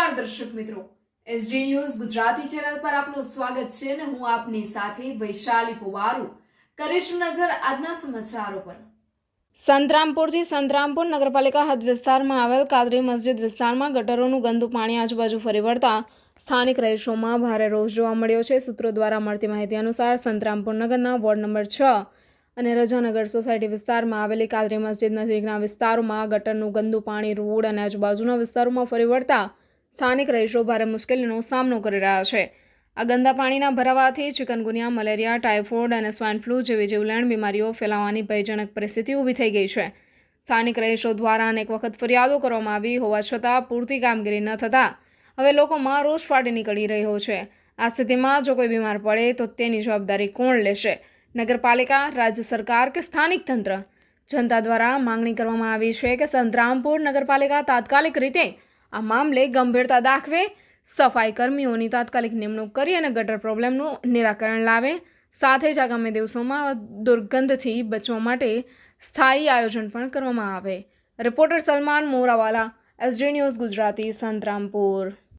નમસ્કાર દર્શક મિત્રો. એસડી ન્યૂઝ ગુજરાતી ચેનલ પર આપનું સ્વાગત છે અને હું આપની સાથે વૈશાલી પુવારુ. કરીશું નજર આજના સમાચારો પર. સંતરામપુરથી સંતરામપુર નગરપાલિકા હદ વિસ્તારમાં આવેલ કાદરી મસ્જિદ વિસ્તારમાં ગટરોનું ગંદુ પાણી આજુબાજુ ફરી વળતા સ્થાનિક રહીશોમાં ભારે રોષ જોવા મળ્યો છે. સૂત્રો દ્વારા મળતી માહિતી અનુસાર સંતરામપુર નગરના વોર્ડ નંબર છ અને રજાનગર સોસાયટી વિસ્તારમાં આવેલી કાદરી મસ્જિદ નજીકના વિસ્તારોમાં ગટરનું ગંદુ પાણી, રોડ અને આજુબાજુના વિસ્તારોમાં ફરી વળતા સ્થાનિક રહીશો ભારે મુશ્કેલીનો સામનો કરી રહ્યા છે. આ ગંદા પાણીના ભરાવાથી ચિકનગુનિયા, મલેરિયા, ટાઇફોઇડ અને સ્વાઇન ફ્લૂ જેવી જીવલેણ બીમારીઓ ફેલાવાની ભયજનક પરિસ્થિતિ ઊભી થઈ ગઈ છે. સ્થાનિક રહીશો દ્વારા અનેક વખત ફરિયાદો કરવામાં આવી હોવા છતાં પૂરતી કામગીરી ન થતાં હવે લોકોમાં રોષ ફાટી નીકળી રહ્યો છે. આ સ્થિતિમાં જો કોઈ બીમાર પડે તો તેની જવાબદારી કોણ લેશે? નગરપાલિકા, રાજ્ય સરકાર કે સ્થાનિક તંત્ર? જનતા દ્વારા માંગણી કરવામાં આવી છે કે સંતરામપુર નગરપાલિકા તાત્કાલિક રીતે આ મામલે ગંભીરતા દાખવે સફાઈ કર્મીઓની તાત્કાલિક નિમણૂક કરી અને ગટર પ્રોબ્લેમનું નિરાકરણ લાવે. સાથે જ આગામી દિવસોમાં દુર્ગંધથી બચવા માટે સ્થાયી આયોજન પણ કરવામાં આવે. Reporter Salman Morawala, SD news Gujarati, Santrampur.